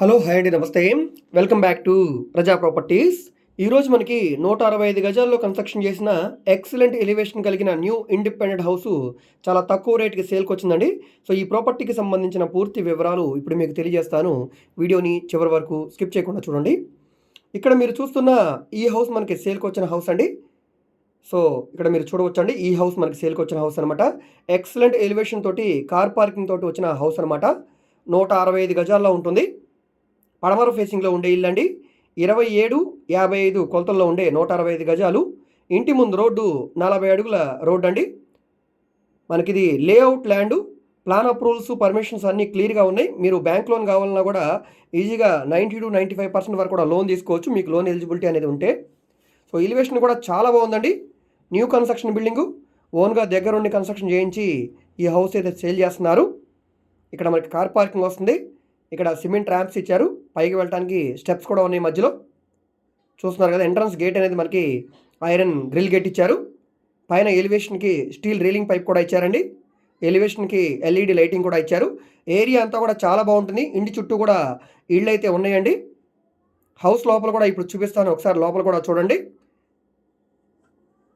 Hello hi అండి నమస్తే. Welcome back to Praja properties ఈరోజు మనకి నూట అరవై ఐదు గజాల్లో కన్స్ట్రక్షన్ చేసిన ఎక్సలెంట్ ఎలివేషన్ కలిగిన న్యూ ఇండిపెండెంట్ హౌస్ చాలా తక్కువ రేట్కి సేల్కి వచ్చిందండి. సో ఈ ప్రాపర్టీకి సంబంధించిన పూర్తి వివరాలు ఇప్పుడు మీకు తెలియజేస్తాను. వీడియోని చివరి వరకు స్కిప్ చేయకుండా చూడండి. ఇక్కడ మీరు చూస్తున్న ఈ హౌస్ మనకి సేల్కి వచ్చిన హౌస్ అండి. సో ఇక్కడ మీరు చూడవచ్చండి. ఈ హౌస్ మనకి సేల్కి వచ్చిన హౌస్ అనమాట ఎక్సలెంట్ ఎలివేషన్ తోటి కార్ పార్కింగ్ తోటి వచ్చిన హౌస్ అనమాట నూట అరవై ఐదు గజాల్లో ఉంటుంది. పడమర ఫేసింగ్లో ఉండే ఇల్లు అండి ఇరవై ఏడు యాభై ఐదు కొలతల్లో ఉండే నూట అరవై ఐదు గజాలు. ఇంటి ముందు రోడ్డు నలభై అడుగుల రోడ్డు అండి మనకిది layout land. Plan approvals permissions అన్నీ క్లియర్గా ఉన్నాయి. మీరు బ్యాంక్ లోన్ కావాలన్నా కూడా ఈజీగా ninety two ninety five percent వరకు కూడా లోన్ తీసుకోవచ్చు. మీకు లోన్ ఎలిజిబిలిటీ అనేది ఉంటే. సో ఎలివేషన్ కూడా చాలా బాగుందండి. New construction building. ఓన్గా దగ్గరుండి కన్స్ట్రక్షన్ చేయించి ఈ హౌస్ అయితే సేల్ చేస్తున్నారు. ఇక్కడ మనకి కార్ పార్కింగ్ వస్తుంది. ఇక్కడ సిమెంట్ ర్యాంప్స్ ఇచ్చారు. పైకి వెళ్ళడానికి స్టెప్స్ కూడా ఉన్నాయి మధ్యలో. చూస్తున్నారు కదా ఎంట్రన్స్ గేట్ అనేది మనకి ఐరన్ గ్రిల్ గేట్ ఇచ్చారు. పైన ఎలివేషన్కి స్టీల్ రీలింగ్ పైప్ కూడా ఇచ్చారండి. ఎలివేషన్కి ఎల్ఈడి లైటింగ్ కూడా ఇచ్చారు. ఏరియా అంతా కూడా చాలా బాగుంటుంది. ఇంటి చుట్టూ కూడా ఇళ్ళు అయితే ఉన్నాయండి. హౌస్ లోపల కూడా ఇప్పుడు చూపిస్తాను. ఒకసారి లోపల కూడా చూడండి.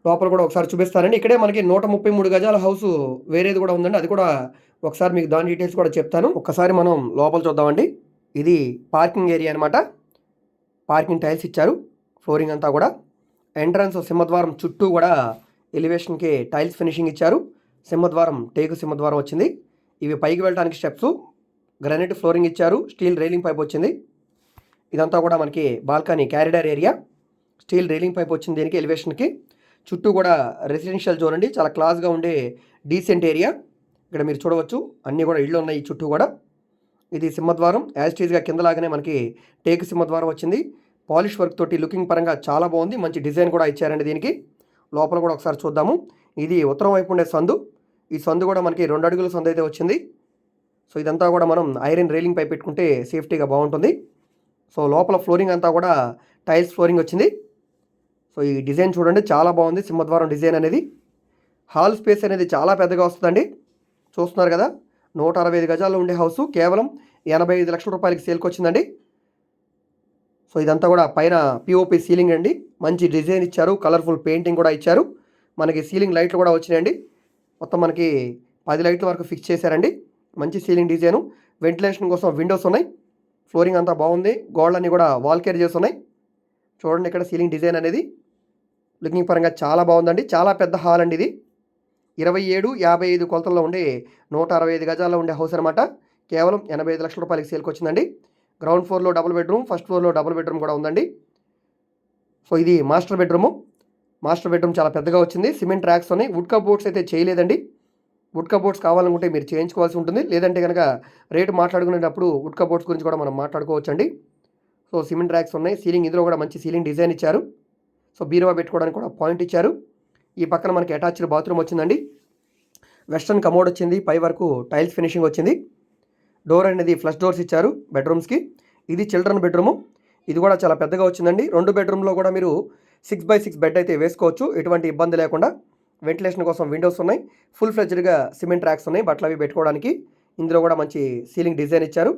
లోపల కూడా ఒకసారి చూపిస్తానండి. ఇక్కడే మనకి నూట ముప్పై మూడు గజాల హౌస్ వేరేది కూడా ఉందండి. అది కూడా ఒకసారి మీకు దాని డీటెయిల్స్ కూడా చెప్తాను. ఒకసారి మనం లోపల చూద్దామండి. ఇది పార్కింగ్ ఏరియా అనమాట పార్కింగ్ టైల్స్ ఇచ్చారు. ఫ్లోరింగ్ అంతా కూడా. ఎంట్రన్స్ సింహద్వారం చుట్టూ కూడా ఎలివేషన్కి టైల్స్ ఫినిషింగ్ ఇచ్చారు. సింహద్వారం టేకు సింహద్వారం వచ్చింది. ఇవి పైకి వెళ్ళడానికి స్టెప్స్. గ్రానైట్ ఫ్లోరింగ్ ఇచ్చారు. స్టీల్ రైలింగ్ పైప్ వచ్చింది. ఇదంతా కూడా మనకి balcony corridor area. Steel railing pipe వచ్చింది దీనికి ఎలివేషన్కి చుట్టూ కూడా రెసిడెన్షియల్ జోన్ అండి. చాలా క్లాస్గా ఉండే డీసెంట్ ఏరియా ఇక్కడ మీరు చూడవచ్చు. అన్నీ కూడా ఇళ్ళు ఉన్నాయి చుట్టూ కూడా. ఇది సింహద్వారం. యాజ్టీజ్గా కిందలాగానే మనకి టేక్ సింహద్వారం వచ్చింది. పాలిష్ వర్క్ తోటి లుకింగ్ పరంగా చాలా బాగుంది. మంచి డిజైన్ కూడా ఇచ్చారండి దీనికి. లోపల కూడా ఒకసారి చూద్దాము. ఇది ఉత్తరం వైపు ఉండే సందు. ఈ సందు కూడా మనకి రెండు అడుగుల సందు అయితే వచ్చింది. సో ఇదంతా కూడా మనం ఐరన్ రైలింగ్ పై పెట్టుకుంటే సేఫ్టీగా బాగుంటుంది. సో లోపల ఫ్లోరింగ్ అంతా కూడా టైల్స్ ఫ్లోరింగ్ వచ్చింది. సో ఈ డిజైన్ చూడండి చాలా బాగుంది. సింహద్వారం డిజైన్ అనేది. హాల్ స్పేస్ అనేది చాలా పెద్దగా వస్తుందండి. చూస్తున్నారు కదా నూట అరవై ఐదు గజాల్లో ఉండే హౌస్. కేవలం ఎనభై ఐదు లక్షల రూపాయలకి సేల్కి వచ్చిందండి. సో ఇదంతా కూడా పైన పిఓపి సీలింగ్ అండి. మంచి డిజైన్ ఇచ్చారు కలర్ఫుల్ పెయింటింగ్ కూడా ఇచ్చారు. మనకి సీలింగ్ లైట్లు కూడా వచ్చినాయండి. మొత్తం మనకి పది లైట్ల వరకు ఫిక్స్ చేశారండి. మంచి సీలింగ్ డిజైను. వెంటిలేషన్ కోసం విండోస్ ఉన్నాయి. ఫ్లోరింగ్ అంతా బాగుంది. గోడలన్నీ కూడా వాల్ కేర్ చేస్తున్నాయి చూడండి ఇక్కడ సీలింగ్ డిజైన్ అనేది. లుకింగ్ పరంగా చాలా బాగుందండి. చాలా పెద్ద హాల్ అండి ఇది. ఇరవై ఏడు యాభై ఐదు కొలతల్లో ఉండే నూట అరవై ఐదు గజాల్లో ఉండే హౌస్ అనమాట కేవలం ఎనభై ఐదు లక్షల రూపాయలకి సేల్కి వచ్చిందండి. గ్రౌండ్ ఫ్లోర్లో డబుల్ బెడ్రూమ్ ఫస్ట్ ఫ్లోర్లో డబుల్ బెడ్రూమ్ కూడా ఉందండి. సో ఇది మాస్టర్ బెడ్రూము. మాస్టర్ బెడ్రూమ్ చాలా పెద్దగా వచ్చింది. సిమెంట్ ర్యాక్స్ ఉన్నాయి వుడ్ కబోర్డ్స్ అయితే చేయలేదండి. వుడ్ కబోర్డ్స్ కావాలనుకుంటే మీరు చేయించుకోవాల్సి ఉంటుంది. లేదంటే కనుక రేటు మాట్లాడుకునేటప్పుడు వుడ్ కబోర్డ్స్ గురించి కూడా మనం మాట్లాడుకోవచ్చండి. సో సిమెంట్ ర్యాక్స్ ఉన్నాయి. సీలింగ్ ఇందులో కూడా మంచి సీలింగ్ డిజైన్ ఇచ్చారు. సో బీరువా పెట్టుకోవడానికి కూడా పాయింట్ ఇచ్చారు. ఈ పక్కన మనకి అటాచ్డ్ బాత్రూమ్ వచ్చిందండి. వెస్ట్రన్ కమోడ్ వచ్చింది. పై వరకు టైల్స్ ఫినిషింగ్ వచ్చింది. డోర్ అనేది ఫ్లష్ డోర్స్ ఇచ్చారు బెడ్రూమ్స్కి. ఇది చిల్డ్రన్ బెడ్రూము. ఇది కూడా చాలా పెద్దగా వచ్చిందండి. రెండు బెడ్రూమ్లో కూడా మీరు సిక్స్ బై సిక్స్ బెడ్ అయితే వేసుకోవచ్చు. ఎటువంటి ఇబ్బంది లేకుండా. వెంటిలేషన్ కోసం విండోస్ ఉన్నాయి. ఫుల్ ఫ్లెజ్డ్గా సిమెంట్ ర్యాక్స్ ఉన్నాయి. బట్టలు అవి పెట్టుకోవడానికి ఇందులో కూడా మంచి సీలింగ్ డిజైన్ ఇచ్చారు.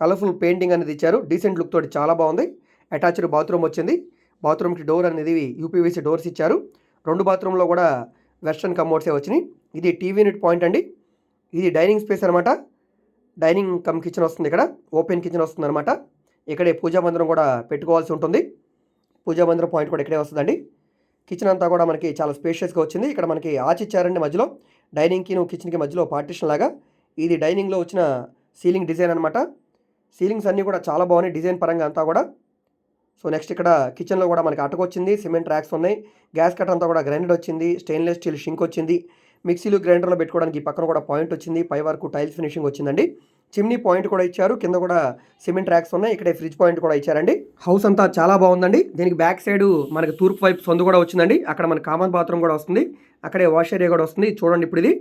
కలర్ఫుల్ పెయింటింగ్ అనేది ఇచ్చారు. డీసెంట్ లుక్ తోటి చాలా బాగుంది. అటాచ్డ్ బాత్రూమ్ వచ్చింది. బాత్రూమ్కి డోర్ అనేది యూపీవీసీ డోర్స్ ఇచ్చారు. రెండు బాత్రూంలో కూడా వెస్ట్రన్ కమోడ్సే వచ్చినాయి. ఇది టీవీ యూనిట్ పాయింట్ అండి. ఇది డైనింగ్ స్పేస్ అనమాట డైనింగ్ కమ్ కిచెన్ వస్తుంది ఇక్కడ. ఓపెన్ కిచెన్ వస్తుంది అనమాట ఇక్కడే పూజా మందిరం కూడా పెట్టుకోవాల్సి ఉంటుంది. పూజా మందిరం పాయింట్ కూడా ఇక్కడే వస్తుందండి. కిచెన్ అంతా కూడా మనకి చాలా స్పేషియస్గా వచ్చింది. ఇక్కడ మనకి ఆచిచ్చారండి మధ్యలో. డైనింగ్కి కిచెన్కి మధ్యలో పార్టిషన్ లాగా. ఇది డైనింగ్లో వచ్చిన సీలింగ్ డిజైన్ అనమాట సీలింగ్స్ అన్నీ కూడా చాలా బాగున్నాయి డిజైన్ పరంగా అంతా కూడా. సో నెక్స్ట్ ఇక్కడ కిచెన్లో కూడా మనకి అటక వచ్చింది సిమెంట్ ర్యాక్స్ ఉన్నాయి. గ్యాస్ కట్ అంతా కూడా గ్రైండర్ వచ్చింది స్టెయిన్లెస్ స్టీల్ షింక్ వచ్చింది. మిక్సీలు గ్రైండర్లో పెట్టుకోవడానికి ఈ పక్కన కూడా పాయింట్ వచ్చింది. పై వరకు టైల్స్ ఫినిషింగ్ వచ్చిందండి. చిమ్నీ పాయింట్ కూడా ఇచ్చారు. కింద కూడా సిమెంట్ ర్యాక్స్ ఉన్నాయి. ఇక్కడే ఫ్రిడ్జ్ పాయింట్ కూడా ఇచ్చారండి. హౌస్ అంతా చాలా బాగుందండి. దీనికి బ్యాక్ సైడ్ మనకి తూర్పు వైపు సొందు కూడా వచ్చిందండి. అక్కడ మనకి కామన్ బాత్రూమ్ కూడా వస్తుంది. అక్కడే వాష్ ఏరియా కూడా వస్తుంది. చూడండి ఇప్పుడు ఇది.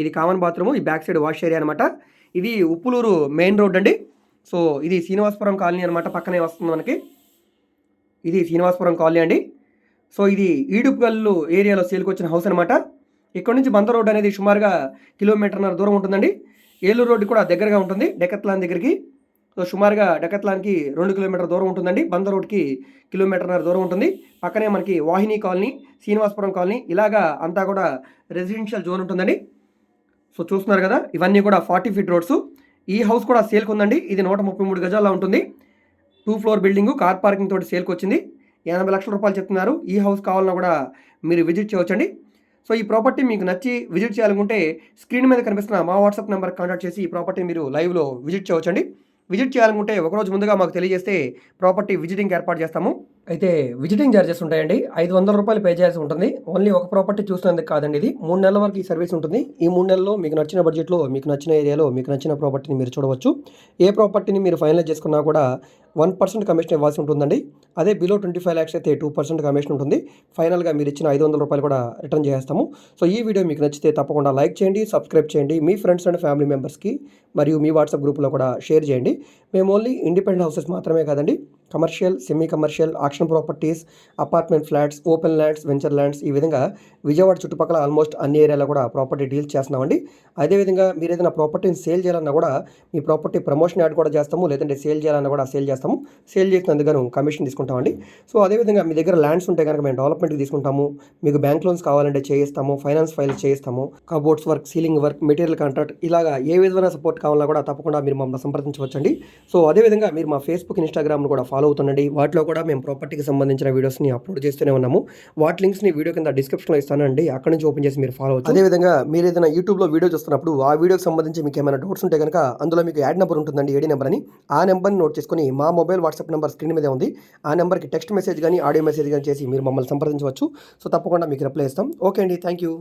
ఇది కామన్ బాత్రూమ్. ఈ బ్యాక్ సైడ్ వాష్ ఏరియా అనమాట ఇది ఉప్పులూరు మెయిన్ రోడ్ అండి సో ఇది శ్రీనివాసపురం కాలనీ అనమాట పక్కనే వస్తుంది మనకి. ఇది శ్రీనివాసపురం కాలనీ అండి. సో ఇది ఈడుపుగల్లు ఏరియాలో సేల్కొచ్చిన హౌస్ అనమాట ఇక్కడ నుంచి బంద రోడ్ అనేది సుమారుగా కిలోమీటర్న్నర దూరం ఉంటుందండి. ఏలూరు రోడ్డు కూడా దగ్గరగా ఉంటుంది డెకత్లాన్ దగ్గరికి. సో సుమారుగా డెకత్లాన్కి రెండు కిలోమీటర్ దూరం ఉంటుందండి. బంద రోడ్కి కిలోమీటర్న్నర దూరం ఉంటుంది. పక్కనే మనకి వాహిని కాలనీ శ్రీనివాసపురం కాలనీ ఇలాగా అంతా కూడా రెసిడెన్షియల్ జోన్ ఉంటుందండి. సో చూస్తున్నారు కదా ఇవన్నీ కూడా ఫార్టీ ఫీట్ రోడ్స్. ఈ హౌస్ కూడా సేల్కి ఉందండి. ఇది నూట ముప్పై మూడు గజాల్లో ఉంటుంది. Two floor building car parking తోటి సేల్కి వచ్చింది. ఎనభై లక్షల రూపాయలు చెప్తున్నారు. ఈ హౌస్ కావాలన్నా కూడా మీరు విజిట్ చేయవచ్చండి. సో ఈ ప్రాపర్టీ మీకు నచ్చి విజిట్ చేయాలనుకుంటే స్క్రీన్ మీద కనిపిస్తున్న మా వాట్సాప్ నెంబర్ కాంటాక్ట్ చేసి ఈ ప్రాపర్టీ మీరు లైవ్లో విజిట్ చేయవచ్చండి. విజిట్ చేయాలనుకుంటే ఒకరోజు ముందుగా మాకు తెలియజేస్తే ప్రాపర్టీ విజిటింగ్ ఏర్పాటు చేస్తాము. అయితే విజిటింగ్ ఛార్జెస్ ఉంటాయండి. ఐదు వందల రూపాయలు పే చేయాల్సి ఉంటుంది. ఓన్లీ ఒక ప్రాపర్టీ చూసినందుకు కాదండి ఇది. మూడు నెలల వరకు ఈ సర్వీస్ ఉంటుంది. ఈ మూడు నెలల్లో మీకు నచ్చిన బడ్జెట్లో మీకు నచ్చిన ఏరియాలో మీకు నచ్చిన ప్రాపర్టీని మీరు చూడవచ్చు. ఏ ప్రాపర్టీని మీరు ఫైనలైజ్ చేసుకున్నా కూడా వన్ పర్సెంట్ కమిషన్ ఇవ్వాల్సి ఉంటుందండి. అదే బిలో ట్వంటీ ఫైవ్ ల్యాక్స్ అయితే టూ పర్సెంట్ కమిషన్ ఉంటుంది. ఫైనల్గా మీరు ఇచ్చిన ఐదు వందల రూపాయలు కూడా రిటర్న్ చేస్తాము సో ఈ వీడియో మీకు నచ్చితే తప్పకుండా లైక్ చేయండి సబ్స్క్రైబ్ చేయండి. మీ ఫ్రెండ్స్ అండ్ ఫ్యామిలీ మెంబర్స్కి మరియు మీ వాట్సాప్ గ్రూప్లో కూడా షేర్ చేయండి. మేము ఓన్లీ ఇండిపెండెంట్ హౌసెస్ మాత్రమే కాదండి commercial semi commercial auction properties apartment flats open lands venture lands ఈ విధంగా విజయవాడ చుట్టుపక్కల ఆల్మోస్ట్ అన్ని ఏరియాలో కూడా ప్రాపర్టీ డీల్ చేస్తున్నామండి. అదేవిధంగా మీరు ఏదైనా ప్రాపర్టీని సేల్ చేయాలన్నా కూడా మీ ప్రాపర్టీ ప్రమోషన్ యాడ్ కూడా చేస్తాము లేదంటే సేల్ చేయాలన్నా కూడా సేల్ చేస్తాము. సేల్ చేసినందుకు కమిషన్ తీసుకుంటామండి. సో అదేవిధంగా మీ దగ్గర ల్యాండ్స్ ఉంటే కనుక మేము డెవలప్మెంట్కి తీసుకుంటాము. మీకు బ్యాంక్ లోన్స్ కావాలంటే చేయిస్తాము ఫైనాన్స్ ఫైల్ చేయిస్తాము. Cupboards work ceiling work material contract ఇలాగా ఏ విధమైన సపోర్ట్ కావాలన్నా కూడా తప్పకుండా మీరు మమ్మల్ని సంప్రదించవచ్చండి. సో అదేవిధంగా మీరు మా ఫేస్బుక్ ఇన్స్టాగ్రామ్ను కూడా ఫాలో అవుతుండండి. వాటిలో కూడా మేము ప్రాపర్టీకి సంబంధించిన వీడియోస్ని అప్లోడ్ చేస్తూనే ఉన్నాము. వాటి లింక్స్ని వీడియో కింద డిస్క్రిప్షన్లో ఇస్తానండి. అక్కడ నుంచి ఓపెన్ చేసి మీరు ఫాలో అవచ్చు అదేవిధంగా మీరు ఏదైనా యూట్యూబ్లో వీడియో చూస్తున్నప్పుడు ఆ వీడియోకి సంబంధించి మీకు ఏమైనా డౌట్స్ ఉంటే కనుక అందులో మీకు యాడ్ నెంబర్ ఉంటుందండి ఏడీ నెంబర్ అని. ఆ నెంబర్ని నోట్ చేసుకుని మా మొబైల్ వాట్సాప్ నెంబర్ స్క్రీన్ మీద ఉంది. ఆ నెంబర్కి టెక్స్ట్ మెసేజ్ కానీ ఆడియో మెసేజ్ కానీ చేసి మీరు మమ్మల్ని సంప్రదించవచ్చు. సో తప్పకుండా మీకు రిప్లై ఇస్తాం. ఓకే అండి. Thank you